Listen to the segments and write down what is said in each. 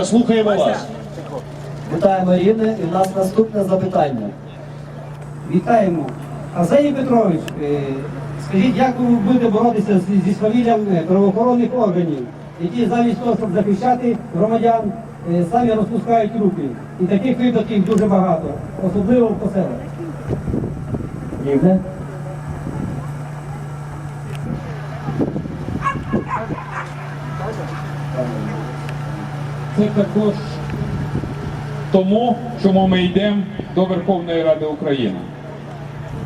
Слухаємо вас. Вітаємо Ірини. І в нас наступне запитання. Вітаємо. Арсеній Петрович, е, скажіть, як ви будете боротися зі свавіллям е, правоохоронних органів, які замість того, щоб захищати громадян, е, самі розпускають руки. І таких випадків дуже багато, особливо в поселах. Рівне. Це також тому, чому ми йдемо до Верховної Ради України.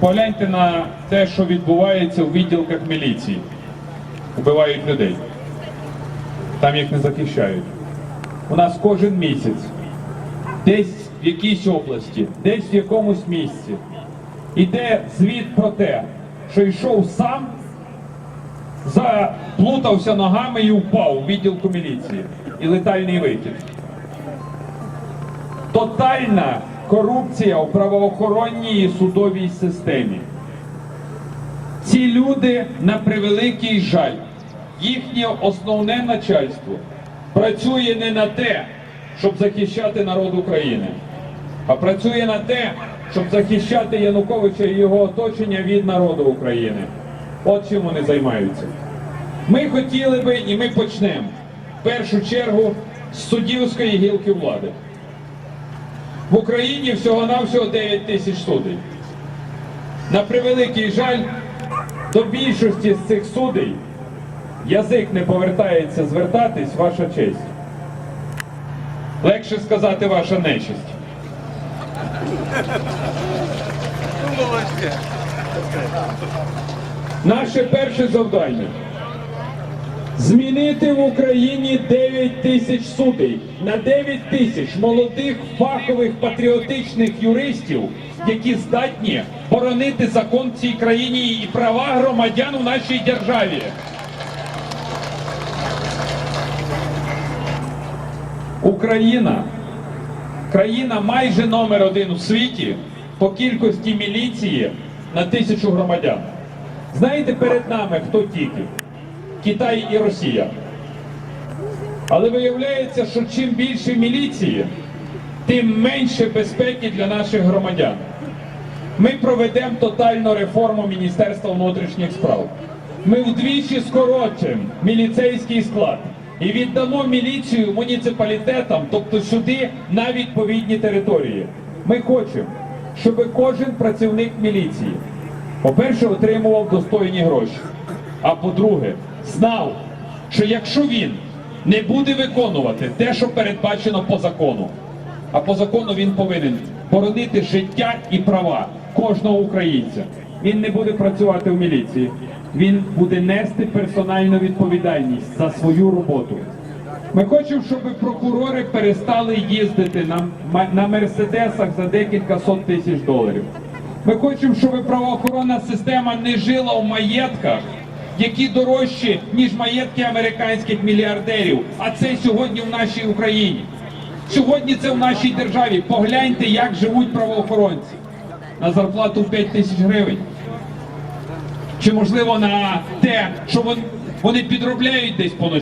Погляньте на те, що відбувається у відділках міліції. Вбивають людей. Там їх не захищають. У нас кожен місяць, десь в якійсь області, десь в якомусь місці, іде звіт про те, що йшов сам заплутався ногами і впав у відділку міліції. І летальний викид. Тотальна корупція у правоохоронній і судовій системі. Ці люди, на превеликий жаль, їхнє основне начальство працює не на те, щоб захищати народ України, а працює на те, щоб захищати Януковича і його оточення від народу України. От чим вони займаються. Ми хотіли би і ми почнемо першу чергу з суддівської гілки влади. В Україні всього-навсього 9 тисяч судей. На превеликий жаль, до більшості з цих судей язик не повертається звертатись, ваша честь. Легше сказати ваша нечисть. Наше перше завдання змінити в Україні 9 тисяч судей на 9 тисяч молодих фахових патріотичних юристів, які здатні боронити закон в цій країні і права громадян у нашій державі. Україна країна майже номер один у світі по кількості міліції на тисячу громадян. Знаєте, перед нами хто тільки? Китай і Росія. Але виявляється, що чим більше міліції, тим менше безпеки для наших громадян. Ми проведемо тотальну реформу Міністерства внутрішніх справ. Ми вдвічі скоротимо міліцейський склад і віддамо міліцію муніципалітетам, тобто сюди на відповідні території. Ми хочемо, щоб кожен працівник міліції, по-перше, отримував достойні гроші. А по-друге, знав, що якщо він не буде виконувати те, що передбачено по закону, а по закону він повинен боронити життя і права кожного українця. Він не буде працювати в міліції, він буде нести персональну відповідальність за свою роботу. Ми хочемо, щоб прокурори перестали їздити на, на мерседесах за декілька сот тисяч доларів. Ми хочемо, щоб правоохоронна система не жила в маєтках, які дорожчі, ніж маєтки американських мільярдерів. А це сьогодні в нашій Україні. Сьогодні це в нашій державі. Погляньте, як живуть правоохоронці. На зарплату в 5 тисяч гривень. Чи можливо на те, що вони підробляють десь по ночі?